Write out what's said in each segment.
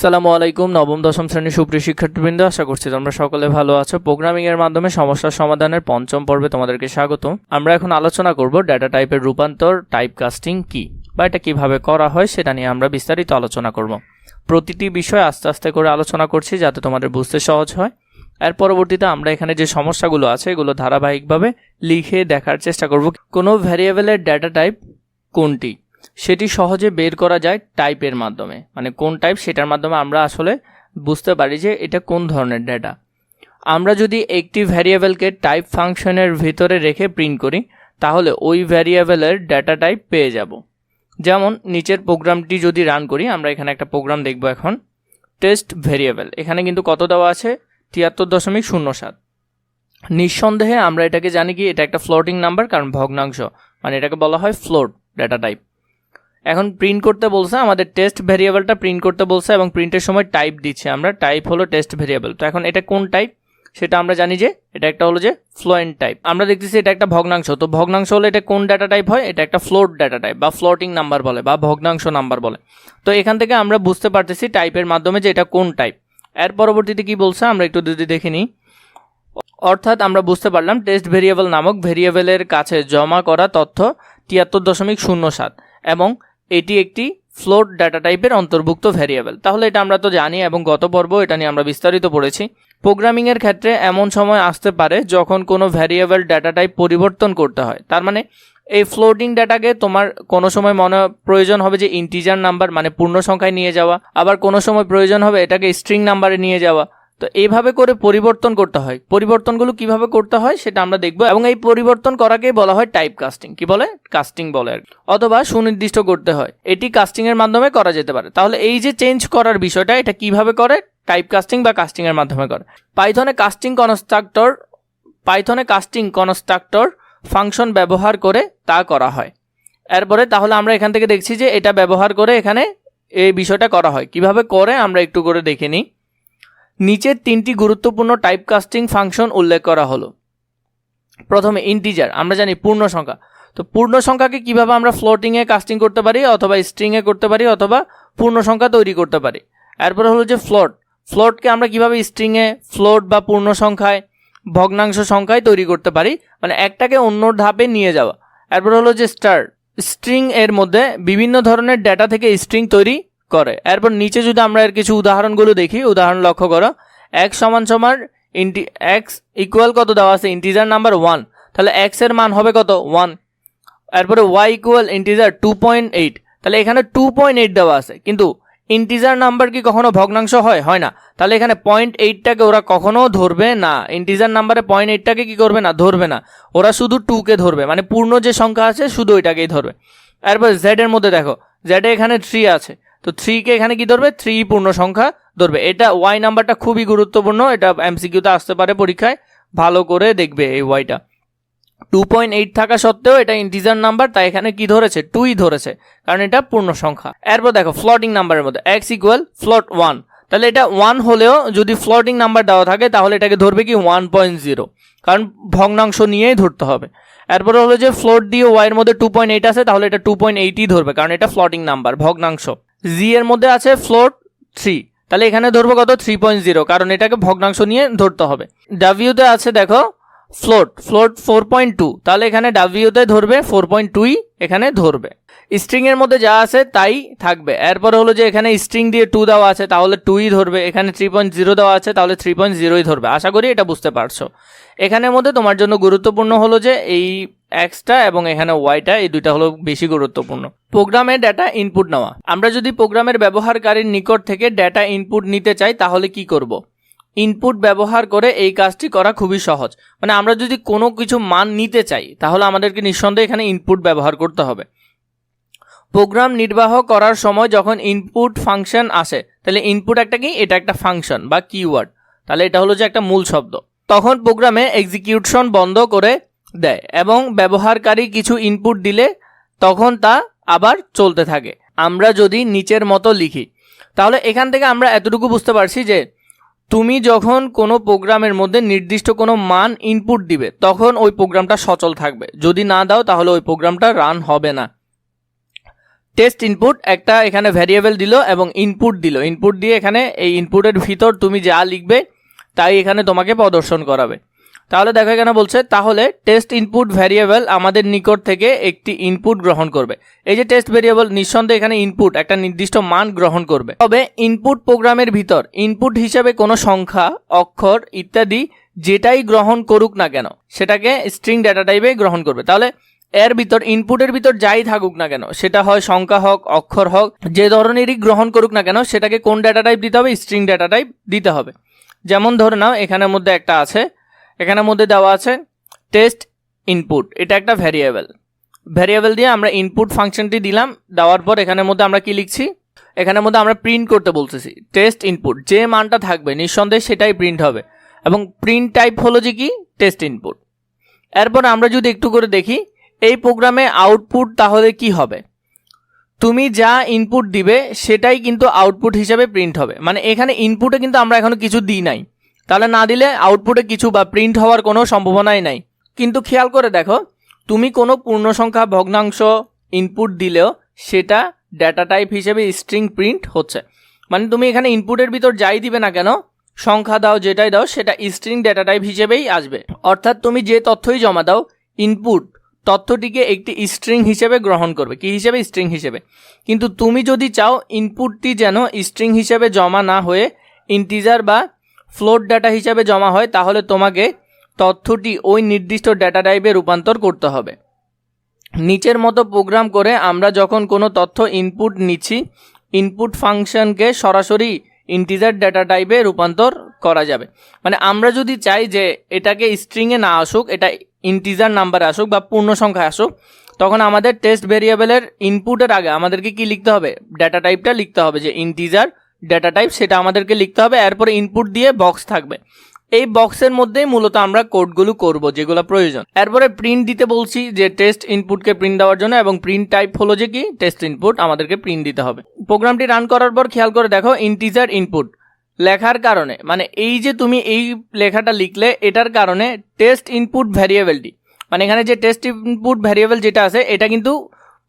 আসসালামু আলাইকুম, নবম, দশম শ্রেণির সুপ্রিয় শিক্ষার্থীবৃন্দ, আশা করছি তোমরা সকলে ভালো আছো। প্রোগ্রামিং এর মাধ্যমে সমস্যার সমাধানের পঞ্চম পর্বে তোমাদেরকে স্বাগত আমরা এখন আলোচনা করব ডেটা টাইপের রূপান্তর টাইপ কাস্টিং কি বা এটা কীভাবে করা হয় সেটা নিয়ে আমরা বিস্তারিত আলোচনা করব। প্রতিটি বিষয় আস্তে আস্তে করে আলোচনা করছি যাতে তোমাদের বুঝতে সহজ হয়। এর পরবর্তীতে আমরা এখানে যে সমস্যাগুলো আছে এগুলো ধারাবাহিকভাবে লিখে দেখার চেষ্টা করব। কোনো ভ্যারিয়েবলের ডেটা টাইপ কোনটি? সেটি সহজে বের করা যায় টাইপের মাধ্যমে। মানে কোন টাইপ সেটার মাধ্যমে আমরা আসলে বুঝতে পারি যে এটা কোন ধরনের ডেটা আমরা যদি একটি ভ্যারিয়েবলকে টাইপ ফাংশনের ভিতরে রেখে প্রিন্ট করি, তাহলে ওই ভ্যারিয়েবলের ডেটা টাইপ পেয়ে যাব। যেমন নিচের প্রোগ্রামটি যদি রান করি, আমরা এখানে একটা প্রোগ্রাম দেখব এখন। টেস্ট ভ্যারিয়েবল এখানে কিন্তু কত দেওয়া আছে? তিয়াত্তর দশমিক শূন্য সাত। নিঃসন্দেহে আমরা এটাকে জানি কি, এটা একটা ফ্লোটিং নাম্বার কারণ ভগ্নাংশ। মানে এটাকে বলা হয় ফ্লোট ডেটা টাইপ এখন প্রিন্ট করতে বলছে, আমাদের টেস্ট ভেরিয়েবলটা প্রিন্ট করতে বলছে এবং প্রিন্টের সময় টাইপ দিচ্ছে আমরা। টাইপ হলো টেস্ট ভেরিয়েবল তো এখন এটা কোন টাইপ সেটা আমরা জানি যে এটা একটা হলো যে ফ্লোয়েন্ট টাইপ আমরা দেখতেছি এটা একটা ভগ্নাংশ। তো ভগ্নাংশ হলে এটা কোন ডাটা টাইপ হয়? এটা একটা ফ্লোট ডাটা টাইপ বা ফ্লোটিং নাম্বার বলে বা ভগ্নাংশ নাম্বার বলে। তো এখান থেকে আমরা বুঝতে পারতেছি টাইপের মাধ্যমে যে এটা কোন টাইপের পরবর্তীতে কি বলছে? আমরা একটু যদি দেখে নিই। অর্থাৎ আমরা বুঝতে পারলাম টেস্ট ভেরিয়েবল নামক ভেরিয়েবলের কাছে জমা করা তথ্য তিয়াত্তর দশমিক শূন্য সাত এবং এটি একটি ফ্লোট ডাটা টাইপের অন্তর্ভুক্ত ভ্যারিয়েবল তাহলে এটা আমরা তো জানি এবং গত পর্ব এটা নিয়ে আমরা বিস্তারিত পড়েছি। প্রোগ্রামিংয়ের ক্ষেত্রে এমন সময় আসতে পারে যখন কোনো ভ্যারিয়েবল ডাটা টাইপ পরিবর্তন করতে হয়। তার মানে এই ফ্লোটিং ডাটাকে তোমার কোনো সময় মনে প্রয়োজন হবে যে ইন্টিজার নাম্বার মানে পূর্ণ সংখ্যায় নিয়ে যাওয়া, আবার কোনো সময় প্রয়োজন হবে এটাকে স্ট্রিং নাম্বারে নিয়ে যাওয়া। তো এইভাবে করে পরিবর্তন করতে হয়। পরিবর্তনগুলো কীভাবে করতে হয় সেটা আমরা দেখব এবং এই পরিবর্তন করাকেই বলা হয় টাইপ কাস্টিং কি বলে? কাস্টিং বলে আর অথবা সুনির্দিষ্ট করতে হয়। এটি কাস্টিং এর মাধ্যমে করা যেতে পারে। তাহলে এই যে চেঞ্জ করার বিষয়টা, এটা কীভাবে করে? টাইপ কাস্টিং বা কাস্টিং এর মাধ্যমে করে। পাইথনে কাস্টিং কনস্ট্রাক্টর পাইথনে কাস্টিং কনস্ট্রাক্টর ফাংশন ব্যবহার করে তা করা হয়। এরপরে তাহলে আমরা এখান থেকে দেখছি যে এটা ব্যবহার করে এখানে এই বিষয়টা করা হয়। কীভাবে করে? আমরা একটু করে দেখে নিই। নিচের তিনটি গুরুত্বপূর্ণ টাইপ কাস্টিং ফাংশন উল্লেখ করা হলো। প্রথমে ইন্টিজার আমরা জানি পূর্ণ সংখ্যা। তো পূর্ণ সংখ্যাকে কীভাবে আমরা ফ্লোটিংয়ে কাস্টিং করতে পারি, অথবা স্ট্রিংয়ে করতে পারি, অথবা পূর্ণ সংখ্যা তৈরি করতে পারি। এরপরে হলো যে ফ্লোট ফ্লোটকে আমরা কীভাবে স্ট্রিংয়ে ফ্লোট বা পূর্ণ সংখ্যায়, ভগ্নাংশ সংখ্যায় তৈরি করতে পারি মানে একটাকে অন্য ধাপে নিয়ে যাওয়া। এরপর হলো যে স্টার স্ট্রিং এর মধ্যে বিভিন্ন ধরনের ডেটা থেকে স্ট্রিং তৈরি করে। এরপর নিচে যদি আমরা এর কিছু উদাহরণগুলো দেখি, উদাহরণ লক্ষ্য করো। এক সমান সমান ইন্টি এক্স ইকুয়াল কত দেওয়া আছে? ইন্টিজার নাম্বার ওয়ান তাহলে এক্সের মান হবে কত? ওয়ান এরপরে Y equal integer two point eight তাহলে এখানে টু পয়েন্ট এইট দেওয়া আছে। কিন্তু ইন্টিজার নাম্বার কি কখনো ভগ্নাংশ হয়? হয় না। তাহলে এখানে পয়েন্ট এইটটাকে ওরা কখনো ধরবে না। ইন্টিজার নাম্বারে পয়েন্ট এইটটাকে কি করবে না? ধরবে না। ওরা শুধু টুকে ধরবে। মানে পূর্ণ যে সংখ্যা আছে, শুধু ওইটাকেই ধরবে। এরপর জেড এর মধ্যে দেখো। জেডে এখানে থ্রি আছে। তো থ্রিকে এখানে কি ধরবে? থ্রি পূর্ণ সংখ্যা ধরবে। এটা ওয়াই নাম্বারটা খুবই গুরুত্বপূর্ণ। এটা এমসিকিউতে আসতে পারে পরীক্ষায়। ভালো করে দেখবে এই ওয়াইটা টু। পয়েন্ট এইট থাকা সত্ত্বেও এটা ইন্টিজার নাম্বার তাই এখানে কি ধরেছে? টুই ধরেছে, কারণ এটা পূর্ণ সংখ্যা। এরপর দেখো ফ্লটিং নাম্বারের মধ্যে এক্স ইকুয়াল ফ্লট ওয়ান তাহলে এটা ওয়ান হলেও যদি ফ্লটিং নাম্বার দেওয়া থাকে, তাহলে এটাকে ধরবে কি? ওয়ান পয়েন্ট জিরো কারণ ভগ্নাংশ নিয়েই ধরতে হবে। এরপরে হলো যে ফ্লোট দিয়ে ওয়াইয়ের মধ্যে টু পয়েন্ট এইট আছে, তাহলে এটা টু পয়েন্ট এইটই ধরবে, কারণ এটা ফ্লটিং নাম্বার ভগ্নাংশ। জি এর মধ্যে আছে ফ্লোট থ্রি তাহলে এখানে ধরবো কত? থ্রি পয়েন্ট জিরো কারণ এটাকে ভগ্নাংশ নিয়ে ধরতে হবে। ডাব্লিউতে আছে, দেখো float float four point two তাহলে এখানে ডাব্লিউতে ধরবে ফোর পয়েন্ট টুই এখানে ধরবে। স্ট্রিং এর মধ্যে যা আছে, তাই থাকবে। এরপর হলো যে এখানে স্ট্রিং দিয়ে টু দেওয়া আছে, তাহলে টুই ধরবে। এখানে থ্রি পয়েন্ট জিরো দেওয়া আছে, তাহলে থ্রি পয়েন্ট জিরোই ধরবে। আশা করি এটা বুঝতে পারছ। এখানের মধ্যে তোমার জন্য গুরুত্বপূর্ণ হলো যে এই এক্সটা এবং এখানে ওয়াইটা, এই দুইটা হলো বেশি গুরুত্বপূর্ণ। প্রোগ্রামে ডেটা ইনপুট নেওয়া। আমরা যদি প্রোগ্রামের ব্যবহারকারীর নিকট থেকে ডেটা ইনপুট নিতে চাই, তাহলে কি করব। ইনপুট ব্যবহার করে এই কাজটি করা খুবই সহজ। মানে আমরা যদি কোনো কিছু মান নিতে চাই, তাহলে আমাদেরকে নিঃসন্দেহে এখানে ইনপুট ব্যবহার করতে হবে। প্রোগ্রাম নির্বাহ করার সময় যখন ইনপুট ফাংশন আসে, তাহলে ইনপুট একটা কি? এটা একটা ফাংশন বা কিওয়ার্ড তাহলে এটা হলো যে একটা মূল শব্দ। তখন প্রোগ্রামে এক্সিকিউশন বন্ধ করে দেয় এবং ব্যবহারকারী কিছু ইনপুট দিলে তখন তা আবার চলতে থাকে। আমরা যদি নিচের মতো লিখি, তাহলে এখান থেকে আমরা এতটুকু বুঝতে পারছি যে তুমি যখন কোনো প্রোগ্রামের মধ্যে নির্দিষ্ট কোনো মান ইনপুট দিবে, তখন ওই প্রোগ্রামটা সচল থাকবে। যদি না দাও, তাহলে ওই প্রোগ্রামটা রান হবে না। টেস্ট ইনপুট একটা এখানে ভ্যারিয়েবল দিল এবং ইনপুট দিল। ইনপুট দিয়ে এখানে এই ইনপুটের ভিতর তুমি যা লিখবে, তাই এখানে তোমাকে প্রদর্শন করাবে। তাহলে দেখো এখানে বলছে, তাহলে টেস্ট ইনপুট ভ্যারিয়েবল আমাদের নিকট থেকে একটি ইনপুট গ্রহণ করবে। এই যে টেস্ট ভ্যারিয়েবল নিঃসন্দেহে এখানে ইনপুট একটা নির্দিষ্ট মান গ্রহণ করবে। তবে ইনপুট প্রোগ্রামের ভিতর ইনপুট হিসেবে কোনো সংখ্যা, অক্ষর ইত্যাদি যেটাই গ্রহণ করুক না কেন, সেটাকে স্ট্রিং ডেটা টাইপে গ্রহণ করবে। তাহলে এর ভিতর ইনপুটের ভিতর যাই থাকুক না কেন, সেটা হয় সংখ্যা হোক, অক্ষর হোক, যে ধরনেরই গ্রহণ করুক না কেন, সেটাকে কোন ডেটা টাইপ দিতে হবে? স্ট্রিং ডেটা টাইপ দিতে হবে। যেমন ধরে নাও, এখানের মধ্যে একটা আছে এখানের মধ্যে দেওয়া আছে টেস্ট ইনপুট এটা একটা ভ্যারিয়েবল ভ্যারিয়েবল দিয়ে আমরা ইনপুট ফাংশনটি দিলাম, দেওয়ার পর এখানের মধ্যে আমরা কি লিখছি? এখানের মধ্যে আমরা প্রিন্ট করতে বলতেছি টেস্ট ইনপুট যে মানটা থাকবে নিঃসন্দেহে সেটাই প্রিন্ট হবে। এবং প্রিন্ট টাইপ হলো যে কি? টেস্ট ইনপুট এরপর আমরা যদি একটু করে দেখি, এই প্রোগ্রামে আউটপুট তাহলে কি হবে? তুমি যা ইনপুট দিবে, সেটাই কিন্তু আউটপুট হিসাবে প্রিন্ট হবে। মানে এখানে ইনপুটে কিন্তু আমরা এখনও কিছু দিই নাই। তাহলে না দিলে আউটপুটে কিছু বা প্রিন্ট হওয়ার কোনো সম্ভাবনাই নাই। কিন্তু খেয়াল করে দেখো, তুমি কোনো পূর্ণ সংখ্যা ভগ্নাংশ ইনপুট দিলেও সেটা ডেটা টাইপ হিসেবে স্ট্রিং প্রিন্ট হচ্ছে। মানে তুমি এখানে ইনপুটের ভিতর যাই দিবে না কেন, সংখ্যা দাও, যেটাই দাও, সেটা স্ট্রিং ডেটা টাইপ হিসেবেই আসবে। অর্থাৎ তুমি যে তথ্যই জমা দাও ইনপুট তথ্যটিকে একটি স্ট্রিং হিসেবে গ্রহণ করবে, কি হিসেবে? স্ট্রিং হিসেবে। কিন্তু তুমি যদি চাও ইনপুটটি যেন স্ট্রিং হিসেবে জমা না হয়ে ইন্টিজার বা ফ্লোট ডাটা হিসাবে জমা হয়, তাহলে তোমাকে তথ্যটি ওই নির্দিষ্ট ডেটা টাইপে রূপান্তর করতে হবে। নিচের মতো প্রোগ্রাম করে আমরা যখন কোনো তথ্য ইনপুট নিচ্ছি ইনপুট ফাংশনকে সরাসরি ইন্টিজার ডেটা টাইপে রূপান্তর করা যাবে। মানে আমরা যদি চাই যে এটাকে স্ট্রিংয়ে না আসুক, এটা ইন্টিজার নাম্বারে আসুক বা পূর্ণ সংখ্যায় আসুক, তখন আমাদের টেস্ট ভেরিয়েবলের ইনপুটের আগে আমাদেরকে কি লিখতে হবে? ডেটা টাইপটা লিখতে হবে যে ইন্টিজার ডেটা টাইপ সেটা আমাদেরকে লিখতে হবে, এরপরে ইনপুট দিয়ে বক্স থাকবে। এই বক্সের মধ্যেই মূলত আমরা কোডগুলো করব, যেগুলো প্রয়োজন। এরপরে প্রিন্ট দিতে বলছি যে টেস্ট ইনপুটকে প্রিন্ট দেওয়ার জন্য, এবং প্রিন্ট টাইপ হলো যে কি? টেস্ট ইনপুট আমাদেরকে প্রিন্ট দিতে হবে। প্রোগ্রামটি রান করার পর খেয়াল করে দেখো ইন্টিজার ইনপুট লেখার কারণে। মানে এই যে তুমি এই লেখাটা লিখলে, এটার কারণে টেস্ট ইনপুট ভ্যারিয়েবলটি মানে এখানে যে টেস্ট ইনপুট ভ্যারিয়েবল যেটা আছে, এটা কিন্তু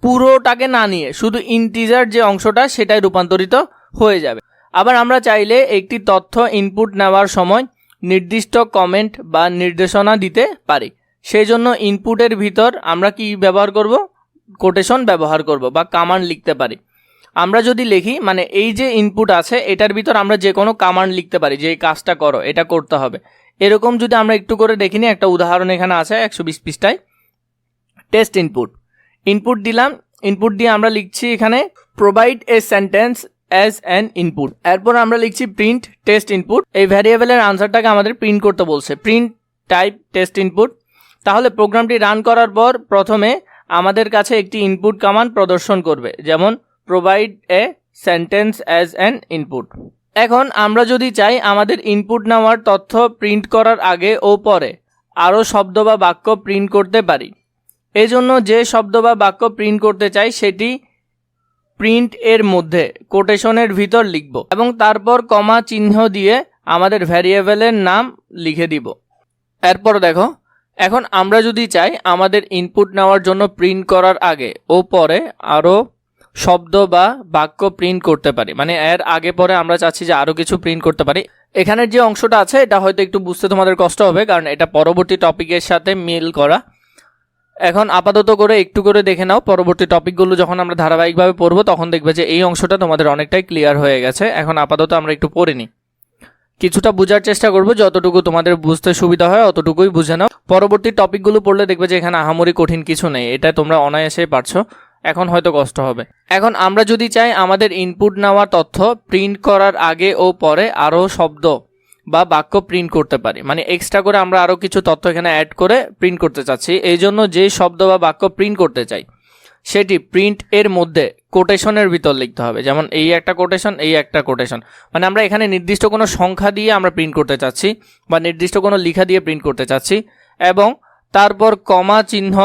পুরোটাকে না নিয়ে, শুধু ইন্টিজার যে অংশটা সেটাই রূপান্তরিত হয়ে যাবে। আবার আমরা চাইলে একটি তথ্য ইনপুট নেওয়ার সময় নির্দিষ্ট কমেন্ট বা নির্দেশনা দিতে পারি। সেই জন্য ইনপুটের ভিতর আমরা কি ব্যবহার করব? কোটেশন ব্যবহার করব বা কামান্ড লিখতে পারি। আমরা যদি লিখি মানে এই যে ইনপুট আছে, এটার ভিতর আমরা যে কোনো কামান্ড লিখতে পারি, যে এই কাজটা করো, এটা করতে হবে। এরকম যদি আমরা একটু করে দেখি দেখিনি একটা উদাহরণ এখানে আছে, একশো বিশ পৃষ্ঠায়। টেস্ট ইনপুট ইনপুট দিলাম। ইনপুট দিয়ে আমরা লিখছি এখানে provide a sentence as an input এরপর আমরা লিখছি প্রিন্ট টেস্ট ইনপুট এই ভ্যারিয়েবলের আনসারটাকে আমাদের প্রিন্ট করতে বলছে। প্রিন্ট টাইপ টেস্ট ইনপুট তাহলে প্রোগ্রামটি রান করার পর প্রথমে আমাদের কাছে একটি ইনপুট কমান্ড প্রদর্শন করবে। যেমন provide a sentence as an input এখন আমরা যদি চাই আমাদের ইনপুট নেওয়ার তথ্য প্রিন্ট করার আগে ও পরে আরও শব্দ বা বাক্য প্রিন্ট করতে পারি। এজন্য যে শব্দ বা বাক্য প্রিন্ট করতে চাই সেটি প্রিন্ট এর মধ্যে কোটেশনের ভিতর লিখব এবং তারপর কমা চিহ্ন দিয়ে আমাদের ভ্যারিয়েবলের নাম লিখে দিব। এরপর দেখো, এখন আমরা যদি চাই আমাদের ইনপুট নেওয়ার জন্য প্রিন্ট করার আগে ও পরে আরও শব্দ বা বাক্য প্রিন্ট করতে পারি। মানে এর আগে পরে আমরা চাচ্ছি যে আরও কিছু প্রিন্ট করতে পারি। এখানের যে অংশটা আছে, এটা হয়তো একটু বুঝতে তোমাদের কষ্ট হবে, কারণ এটা পরবর্তী টপিকের সাথে মিল করা। এখন আপাতত করে একটু করে দেখে নাও পরবর্তী টপিকগুলো যখন আমরা ধারাবাহিকভাবে পড়ব, তখন দেখবে যে এই অংশটা তোমাদের অনেকটাই ক্লিয়ার হয়ে গেছে। এখন আপাতত আমরা একটু পড়ে নিই। কিছুটা বোঝার চেষ্টা করব, যতটুকু তোমাদের বুঝতে সুবিধা হয় অতটুকুই বুঝে নাও। পরবর্তী টপিকগুলো পড়লে দেখবে যে এখানে আহামরি কঠিন কিছু নেই, এটা তোমরা অনায়াসেই পারছ। এখন হয়তো কষ্ট হবে। এখন আমরা যদি চাই আমাদের ইনপুট নেওয়া তথ্য প্রিন্ট করার আগে ও পরে আরও শব্দ বা বাক্য প্রিন্ট করতে পারি। মানে এক্সট্রা করে আমরা আরও কিছু তথ্য এখানে অ্যাড করে প্রিন্ট করতে চাচ্ছি। এই জন্য যে শব্দ বা বাক্য প্রিন্ট করতে চাই, সেটি প্রিন্ট এর মধ্যে কোটেশনের ভিতর লিখতে হবে। যেমন এই একটা কোটেশন এই একটা কোটেশন মানে আমরা এখানে নির্দিষ্ট কোনো সংখ্যা দিয়ে আমরা প্রিন্ট করতে চাচ্ছি বা নির্দিষ্ট কোনো লিখা দিয়ে প্রিন্ট করতে চাচ্ছি এবং তারপর কমা চিহ্ন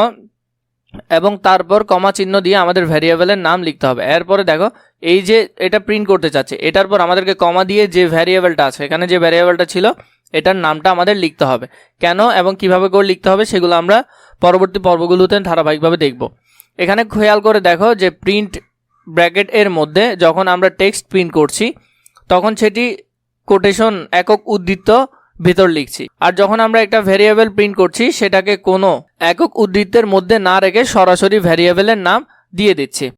এবং তারপর কমা চিহ্ন দিয়ে আমাদের ভ্যারিয়েবলের নাম লিখতে হবে। এরপরে দেখো, এই যে এটা প্রিন্ট করতে চাচ্ছে, এটার পর আমাদেরকে কমা দিয়ে যে ভ্যারিয়েবলটা আছে, এখানে যে ভ্যারিয়েবলটা ছিল, এটার নামটা আমাদের লিখতে হবে। কেন এবং কীভাবে করে লিখতে হবে সেগুলো আমরা পরবর্তী পর্বগুলোতে ধারাবাহিকভাবে দেখব। এখানে খেয়াল করে দেখো যে প্রিন্ট ব্র্যাকেট এর মধ্যে যখন আমরা টেক্সট প্রিন্ট করছি, তখন সেটি কোটেশন একক উদ্ধৃত্ত ভিতর লিখছি। আর যখন আমরা একটা ভ্যারিয়েবল প্রিন্ট করছি, সেটাকে কোনো একক উদ্ধৃত্তের মধ্যে না রেখে সরাসরি ভ্যারিয়েবলের নাম দিয়ে দিচ্ছি।